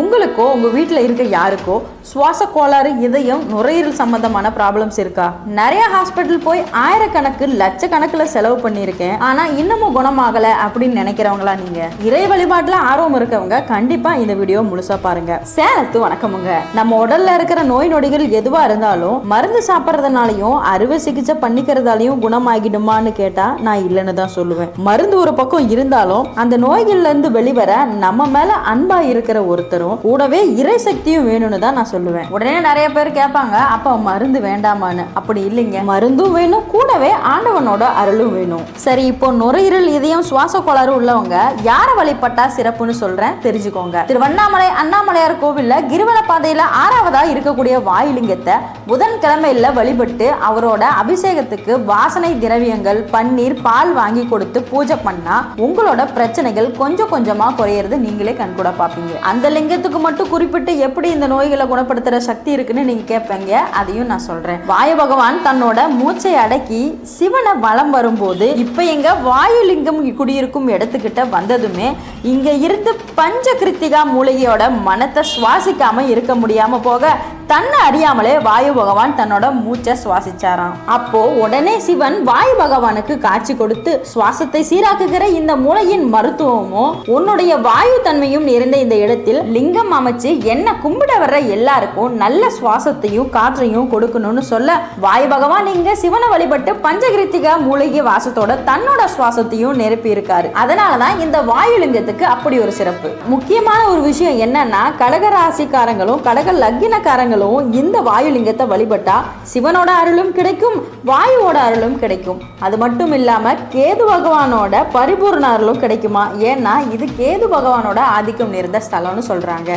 உங்களுக்கோ உங்கள் வீட்டில் இருக்க யாருக்கோ சுவாச கோளாறு இதயம் நுரையீரல் சம்பந்தமான ப்ராப்ளம்ஸ் இருக்கா? நிறைய ஹாஸ்பிட்டல் போய் ஆயிரக்கணக்கு லட்சக்கணக்கில் செலவு பண்ணியிருக்கேன். ஆனால் இன்னமும் குணமாகலை அப்படின்னு நினைக்கிறவங்களா நீங்கள் இறை வழிபாட்டில் ஆர்வம் இருக்கவங்க கண்டிப்பாக இந்த வீடியோ முழுசாக பாருங்க. சேலத்து வணக்கமுங்க. நம்ம உடலில் இருக்கிற நோய் நொடிகள் எதுவாக இருந்தாலும் மருந்து சாப்பிட்றதுனாலையும் அறுவை சிகிச்சை பண்ணிக்கிறதாலையும் குணமாகிடுமான்னு கேட்டால் நான் இல்லைன்னு தான் சொல்லுவேன். மருந்து ஒரு பக்கம் இருந்தாலும் அந்த நோய்கள்லேருந்து வெளிவர நம்ம மேலே அன்பாக இருக்கிற வரும். கூடவே இறை சக்தியும் வேணும்னு தான் நான் சொல்லுவேன். உடனே நிறைய பேர் கேட்பாங்க அப்ப மருந்து வேண்டாமான்னு. அப்படி இல்லைங்க. மருந்தும் வேணும் கூடவே ஆண்டவனோட அருளும் வேணும். சரி இப்போ நுரையீரல் இதயம் சுவாச கோளாறு உள்ளவங்க யார வழிபட்டா சிறப்புன்னு சொல்றேன் தெரிஞ்சுக்கோங்க. திருவண்ணாமலை அண்ணாமலையார் கோவில்ல கிரிவல பாதையில ஆறாவதா இருக்கக்கூடிய வாயிலிங்கத்தை புதன்கிழமையில வழிபட்டு அவரோட அபிஷேகத்துக்கு வாசனை திரவியங்கள் பன்னீர் பால் வாங்கி கொடுத்து பூஜை பண்ணா உங்களோட பிரச்சனைகள் கொஞ்சம் கொஞ்சமா குறையிறது நீங்களே கண்கூட பார்ப்பீங்க. அந்த லிங்கத்துக்கு மட்டும் குறிப்பிட்டு எப்படி இந்த நோய்களை குணப்படுத்துற சக்தி இருக்குன்னு நீங்க கேட்பீங்க அதையும் நான் சொல்றேன். வாயு பகவான் தன்னோட மூச்சை அடக்கி சிவனை வலம் வரும்போது இப்ப எங்க வாயுலிங்கம் குடியிருக்கும் இடத்துக்கிட்ட வந்ததுமே இங்க இருந்து பஞ்ச கிருத்திகா மூலிகையோட மனத்தை சுவாசிக்காம இருக்க முடியாம போக தன்னை அறியாமலே வாயு பகவான் தன்னோட மூச்சை சுவாசிச்சாராம். அப்போ உடனே சிவன் வாயு பகவானுக்கு காட்சி கொடுத்து சுவாசத்தை சீராக்குகிற இந்த மூளையின் மருத்துவமும் உன்னுடைய வாயு தன்மையும் நிறைந்த இந்த இடத்தில் லிங்கம் அமைச்சு என்ன கும்பிட வர்ற எல்லாருக்கும் நல்ல சுவாசத்தையும் காற்றையும் கொடுக்கணும்னு சொல்ல வாயு பகவான் இங்க சிவனை வழிபட்டு பஞ்சகிருத்திகா மூலிகை வாசத்தோட தன்னோட சுவாசத்தையும் நிரப்பி இருக்காரு அதனாலதான் இந்த வாயு லிங்கத்துக்கு அப்படி ஒரு சிறப்பு. முக்கியமான ஒரு விஷயம் என்னன்னா கடக ராசிக்காரங்களும் கடக லக்கினக்காரங்களும் இந்த வாயுலிங்கத்தை வழிபட்டா சிவனோட அருளும் கிடைக்கும் வாயுவோட அருளும் கிடைக்கும். அது மட்டும் இல்லாம கேது பகவானோட பரிபூர்ண அருளும் கிடைக்குமா? ஏன்னா இது கேது பகவானோட ஆதிக்கம் நிறைந்த ஸ்தலம்னு சொல்றாங்க.